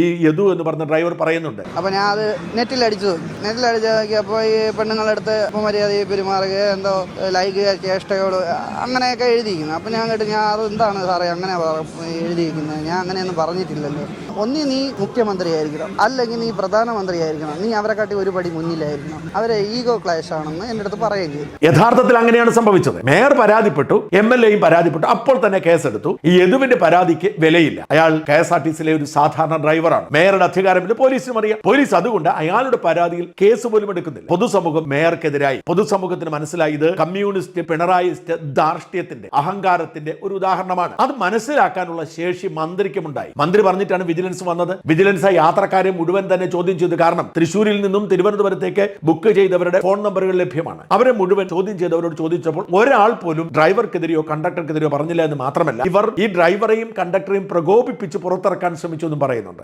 ഈ യദു എന്ന് പറഞ്ഞ ഡ്രൈവർ പറയുന്നുണ്ട്. അപ്പൊ ഞാൻ അത് നെറ്റിൽ അടിച്ചു നെറ്റിൽ നോക്കിയപ്പോൾ ഈ പെണ്ണുങ്ങളടുത്ത് മര്യാദ പെരുമാറുക എന്തോ ലൈക്ക് ചേഷ്ടയോട് അങ്ങനെയൊക്കെ എഴുതിയിരിക്കുന്നു. അപ്പൊ ഞാൻ കേട്ട് ഞാൻ അത് എന്താണ് സാറേ അങ്ങനെ എഴുതിയിരിക്കുന്നത്? ഞാൻ അങ്ങനെയൊന്നും പറഞ്ഞിട്ടില്ലല്ലോ. ഒന്നി നീ മുഖ്യമന്ത്രിയായിരിക്കണം അല്ലെങ്കിൽ നീ പ്രധാനമന്ത്രിയായിരിക്കണം നീ അവരെ കാട്ടി ഒരു പടി മുന്നിലായിരിക്കണം. അവരെ ഈഗോ ക്ലാഷ് ആണെന്ന് എന്റെ അടുത്ത് പറയുകയും ചെയ്തു. യഥാർത്ഥത്തിൽ അങ്ങനെയാണ് സംഭവിച്ചത്. മേയർ പരാതിപ്പെട്ടു എം എൽ എയും പരാതിപ്പെട്ടു അപ്പോൾ തന്നെ കേസെടുത്തു. ഈ യദുവിന്റെ പരാതിക്ക് വിലയില്ല. അയാൾ കെ എസ് ആർ ടി സിയിലെ ഒരു സാധാരണ ഡ്രൈവറാണ്. മേയറുടെ അധികാരമില്ല പോലീസിനും അറിയാം. പോലീസ് അതുകൊണ്ട് അയാളുടെ പരാതിയിൽ കേസ് പോലും എടുക്കുന്നില്ല. പൊതുസമൂഹം മേയർക്കെതിരായി. പൊതുസമൂഹത്തിന് മനസ്സിലായി ഇത് കമ്മ്യൂണിസ്റ്റ് പിണറായിസ്റ്റ് ധാർഷ്ട്യത്തിന്റെ അഹങ്കാരത്തിന്റെ ഒരു ഉദാഹരണമാണ്. അത് മനസ്സിലാക്കാനുള്ള ശേഷി മന്ത്രിക്കുമുണ്ടായി. മന്ത്രി പറഞ്ഞിട്ടാണ് വിജിലൻസ് വന്നത്. വിജിലൻസ് യാത്രക്കാരെ മുഴുവൻ തന്നെ ചോദ്യം ചെയ്തു. കാരണം തൃശ്ശൂരിൽ നിന്നും തിരുവനന്തപുരത്തേക്ക് ബുക്ക് ചെയ്തവരുടെ ഫോൺ നമ്പറുകൾ ലഭ്യമാണ്. അവരെ മുഴുവൻ ചോദ്യം ചെയ്തവരോട് ചോദിച്ചപ്പോൾ ഒരാൾ പോലും ഡ്രൈവർക്കെതിരെയോ കണ്ടക്ടർക്കെതിരെയോ പറഞ്ഞില്ല എന്ന് മാത്രമല്ല ഇവർ ഈ ഡ്രൈവറെയും കണ്ടക്ടറെയും പ്രകോപിപ്പിച്ച് പുറത്തിറക്കാൻ ശ്രമിച്ചു എന്നും പറയുന്നുണ്ട്.